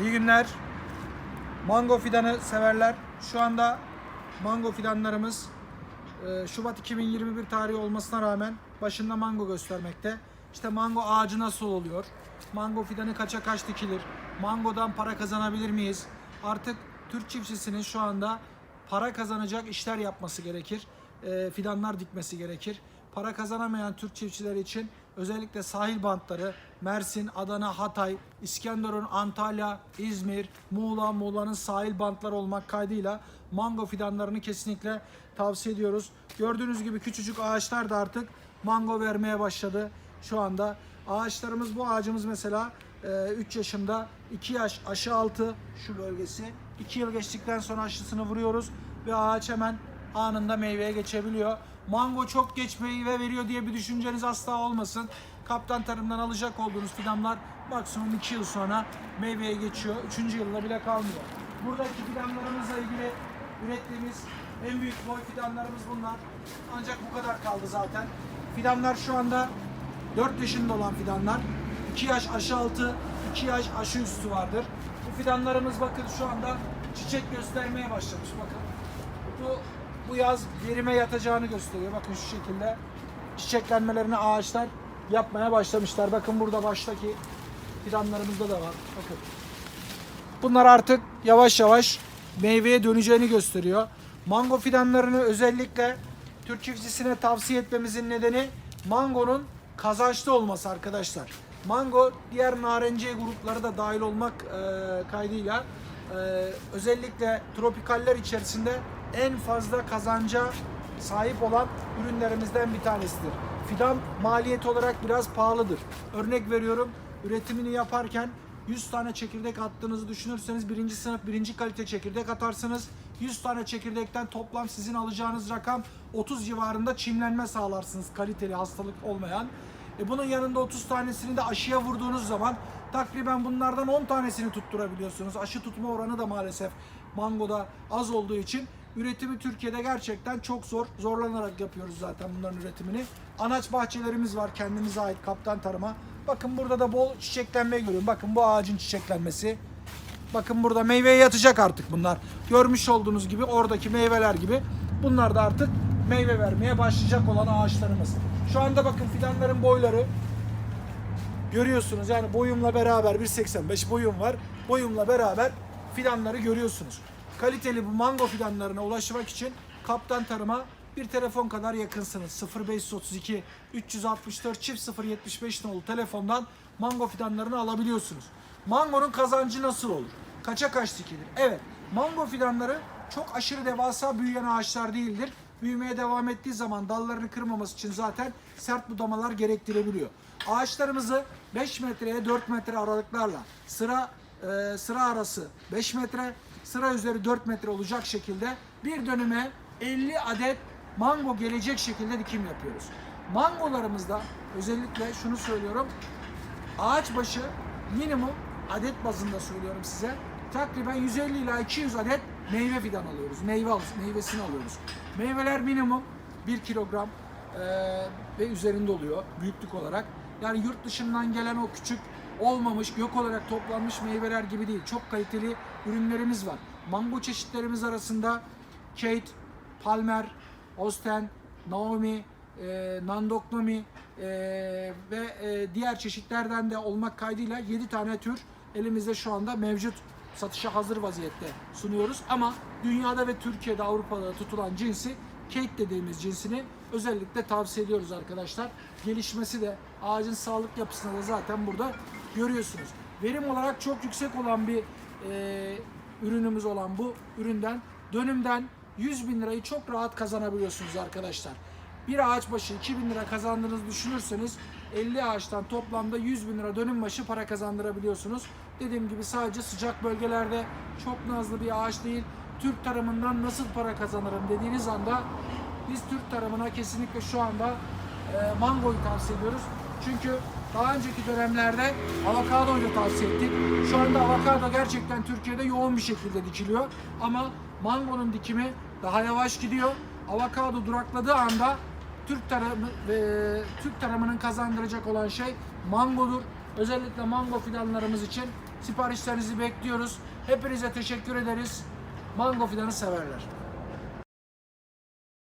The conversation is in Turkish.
İyi günler. Mango fidanı severler. Şu anda mango fidanlarımız e, Şubat 2021 tarihi olmasına rağmen başında mango göstermekte. İşte mango ağacı nasıl oluyor? Mango fidanı kaça kaç dikilir? Mangodan para kazanabilir miyiz? Artık Türk çiftçisinin şu anda para kazanacak işler yapması gerekir. E, fidanlar dikmesi gerekir. Para kazanamayan Türk çiftçiler için özellikle sahil bantları Mersin, Adana, Hatay, İskenderun, Antalya, İzmir, Muğla, Muğla'nın sahil bantları olmak kaydıyla mango fidanlarını kesinlikle tavsiye ediyoruz. Gördüğünüz gibi küçücük ağaçlar da artık mango vermeye başladı şu anda. Ağaçlarımız bu ağacımız mesela 3 yaşında 2 yaş aşı altı şu bölgesi 2 yıl geçtikten sonra aşısını vuruyoruz ve ağaç hemen anında meyveye geçebiliyor. Mango çok geç meyve veriyor diye bir düşünceniz asla olmasın. Kaptan tarımdan alacak olduğunuz fidanlar maksimum 2 yıl sonra meyveye geçiyor. 3. yılda bile kalmıyor. Buradaki fidanlarımızla ilgili ürettiğimiz en büyük boy fidanlarımız bunlar. Ancak bu kadar kaldı zaten. Fidanlar şu anda 4 yaşında olan fidanlar. 2 yaş aşı altı, 2 yaş aşı üstü vardır. Bu fidanlarımız bakın şu anda çiçek göstermeye başlamış bakın. Bu bu yaz verime yatacağını gösteriyor. Bakın şu şekilde çiçeklenmelerini ağaçlar yapmaya başlamışlar. Bakın burada baştaki fidanlarımızda da var. Bakın. Bunlar artık yavaş yavaş meyveye döneceğini gösteriyor. Mango fidanlarını özellikle Türk çiftçisine tavsiye etmemizin nedeni mangonun kazançlı olması arkadaşlar. Mango diğer narenciye grupları da dahil olmak e, kaydıyla e, özellikle tropikaller içerisinde en fazla kazanca sahip olan ürünlerimizden bir tanesidir. Fidan maliyet olarak biraz pahalıdır. Örnek veriyorum üretimini yaparken 100 tane çekirdek attığınızı düşünürseniz birinci sınıf birinci kalite çekirdek atarsınız. 100 tane çekirdekten toplam sizin alacağınız rakam 30 civarında çimlenme sağlarsınız kaliteli hastalık olmayan. E bunun yanında 30 tanesini de aşıya vurduğunuz zaman takriben bunlardan 10 tanesini tutturabiliyorsunuz. Aşı tutma oranı da maalesef mangoda az olduğu için üretimi Türkiye'de gerçekten çok zor. Zorlanarak yapıyoruz zaten bunların üretimini. Anaç bahçelerimiz var kendimize ait kaptan tarıma. Bakın burada da bol çiçeklenme görüyorum. Bakın bu ağacın çiçeklenmesi. Bakın burada meyveye yatacak artık bunlar. Görmüş olduğunuz gibi oradaki meyveler gibi. Bunlar da artık meyve vermeye başlayacak olan ağaçlarımız. Şu anda bakın fidanların boyları görüyorsunuz. Yani boyumla beraber 1.85 boyum var. Boyumla beraber fidanları görüyorsunuz. Kaliteli bu mango fidanlarına ulaşmak için Kaptan Tarım'a bir telefon kadar yakınsınız. 0532 364 çift 075 nolu telefondan mango fidanlarını alabiliyorsunuz. Mangonun kazancı nasıl olur? Kaça kaç dikilir? Evet, mango fidanları çok aşırı devasa büyüyen ağaçlar değildir. Büyümeye devam ettiği zaman dallarını kırmaması için zaten sert budamalar gerektirebiliyor. Ağaçlarımızı 5 metreye 4 metre aralıklarla sıra e, sıra arası 5 metre, sıra üzeri 4 metre olacak şekilde bir dönüme 50 adet mango gelecek şekilde dikim yapıyoruz. Mangolarımızda özellikle şunu söylüyorum. Ağaç başı minimum adet bazında söylüyorum size. Takriben 150 ila 200 adet meyve fidan alıyoruz. Meyve meyvesini alıyoruz. Meyveler minimum 1 kilogram eee, ve üzerinde oluyor büyüklük olarak. Yani yurt dışından gelen o küçük olmamış, yok olarak toplanmış meyveler gibi değil. Çok kaliteli ürünlerimiz var. Mango çeşitlerimiz arasında Kate, Palmer, Osten, Naomi, e, Nandoknomi e, ve e, diğer çeşitlerden de olmak kaydıyla 7 tane tür elimizde şu anda mevcut satışa hazır vaziyette sunuyoruz. Ama dünyada ve Türkiye'de Avrupa'da tutulan cinsi Kate dediğimiz cinsini özellikle tavsiye ediyoruz arkadaşlar. Gelişmesi de ağacın sağlık yapısını da zaten burada görüyorsunuz. Verim olarak çok yüksek olan bir e, ürünümüz olan bu üründen dönümden 100 bin lirayı çok rahat kazanabiliyorsunuz arkadaşlar. Bir ağaç başı 2000 lira kazandığınızı düşünürseniz 50 ağaçtan toplamda 100 bin lira dönüm başı para kazandırabiliyorsunuz. Dediğim gibi sadece sıcak bölgelerde çok nazlı bir ağaç değil. Türk tarımından nasıl para kazanırım dediğiniz anda biz Türk tarımına kesinlikle şu anda e, mangoyu tavsiye ediyoruz. Çünkü daha önceki dönemlerde avokadoyu tavsiye ettik. Şu anda avokado gerçekten Türkiye'de yoğun bir şekilde dikiliyor. Ama mangonun dikimi daha yavaş gidiyor. Avokado durakladığı anda Türk tarımı ve Türk tarımının kazandıracak olan şey mangodur. Özellikle mango fidanlarımız için Siparişlerinizi bekliyoruz. Hepinize teşekkür ederiz. Mango fidanı severler.